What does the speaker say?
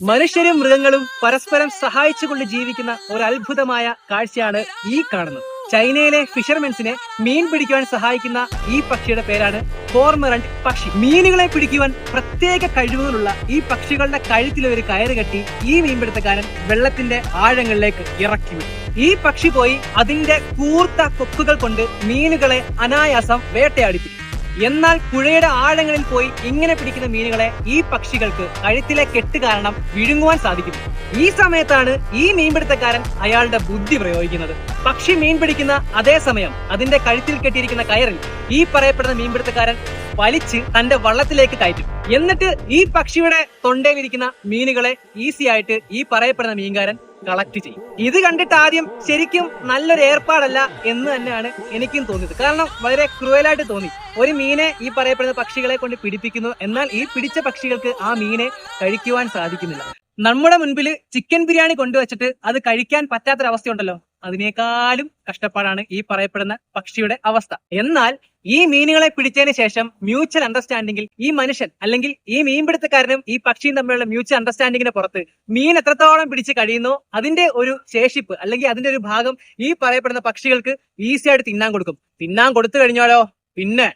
മനുഷ്യരും മൃഗങ്ങളും പരസ്പരം സഹായിച്ചുകൊണ്ട് ജീവിക്കുന്ന ഒരു അത്ഭുതമായ കാഴ്ചയാണ് ഈ കാണുന്നത്. ചൈനയിലെ ഫിഷർമെൻസിനെ മീൻ പിടിക്കുവാൻ സഹായിക്കുന്ന ഈ പക്ഷിയുടെ പേരാണ് കോർമറന്റ് പക്ഷി. മീനുകളെ പിടിക്കുവാൻ പ്രത്യേക കഴിവുകളുള്ള ഈ പക്ഷികളുടെ കഴുത്തിൽ ഒരു കയറ് കെട്ടി ഈ മീൻപിടുത്തക്കാരൻ വെള്ളത്തിന്റെ ആഴങ്ങളിലേക്ക് ഇറക്കി വിടും ഈ പക്ഷി പോയി അതിന്റെ കൂർത്ത കൊക്കുകൾ കൊണ്ട് മീനുകളെ അനായാസം വേട്ടയാടിപ്പിക്കും. എന്നാൽ പുഴയുടെ ആഴങ്ങളിൽ പോയി ഇങ്ങനെ പിടിക്കുന്ന മീനുകളെ ഈ പക്ഷികൾക്ക് കഴുത്തിലെ കെട്ട് കാരണം വിഴുങ്ങുവാൻ സാധിക്കും. ഈ സമയത്താണ് ഈ മീൻപിടുത്തക്കാരൻ അയാളുടെ ബുദ്ധി പ്രയോഗിക്കുന്നത്. പക്ഷി മീൻ പിടിക്കുന്ന അതേ സമയം അതിന്റെ കഴുത്തിൽ കെട്ടിയിരിക്കുന്ന കയറിൽ ഈ പറയപ്പെടുന്ന മീൻപിടുത്തക്കാരൻ വലിച്ച് തന്റെ വള്ളത്തിലേക്ക് കയറ്റും. എന്നിട്ട് ഈ പക്ഷിയുടെ തൊണ്ടയിലിരിക്കുന്ന മീനുകളെ ഈസി ആയിട്ട് ഈ പറയപ്പെടുന്ന മീൻകാരൻ കളക്ട് ചെയ്യും. ഇത് കണ്ടിട്ട് ആദ്യം ശരിക്കും നല്ലൊരു ഏർപ്പാടല്ല എന്ന് തന്നെയാണ് എനിക്കും തോന്നിയത്. കാരണം വളരെ ക്രൂവലായിട്ട് തോന്നി. ഒരു മീനെ ഈ പറയപ്പെടുന്ന പക്ഷികളെ കൊണ്ട് പിടിപ്പിക്കുന്നു. എന്നാൽ ഈ പിടിച്ച പക്ഷികൾക്ക് ആ മീനെ കഴിക്കുവാൻ സാധിക്കുന്നില്ല. നമ്മുടെ മുൻപിൽ ചിക്കൻ ബിരിയാണി കൊണ്ടുവച്ചിട്ട് അത് കഴിക്കാൻ പറ്റാത്തൊരവസ്ഥയുണ്ടല്ലോ. അതിനേക്കാളും കഷ്ടപ്പാടാണ് ഈ പറയപ്പെടുന്ന പക്ഷിയുടെ അവസ്ഥ. എന്നാൽ ഈ മീനുകളെ പിടിച്ചതിന് ശേഷം മ്യൂച്വൽ അണ്ടർസ്റ്റാൻഡിംഗിൽ ഈ മനുഷ്യൻ അല്ലെങ്കിൽ ഈ മീൻപിടുത്തക്കാരനും ഈ പക്ഷിയും തമ്മിലുള്ള മ്യൂച്വൽ അണ്ടർസ്റ്റാൻഡിങ്ങിന് പുറത്ത് മീൻ എത്രത്തോളം പിടിച്ച് കഴിയുന്നോ അതിന്റെ ഒരു ശേഷിപ്പ് അല്ലെങ്കിൽ അതിന്റെ ഒരു ഭാഗം ഈ പറയപ്പെടുന്ന പക്ഷികൾക്ക് ഈസി ആയിട്ട് തിന്നാൻ കൊടുക്കും. തിന്നാൻ കൊടുത്തു കഴിഞ്ഞാലോ? പിന്നെ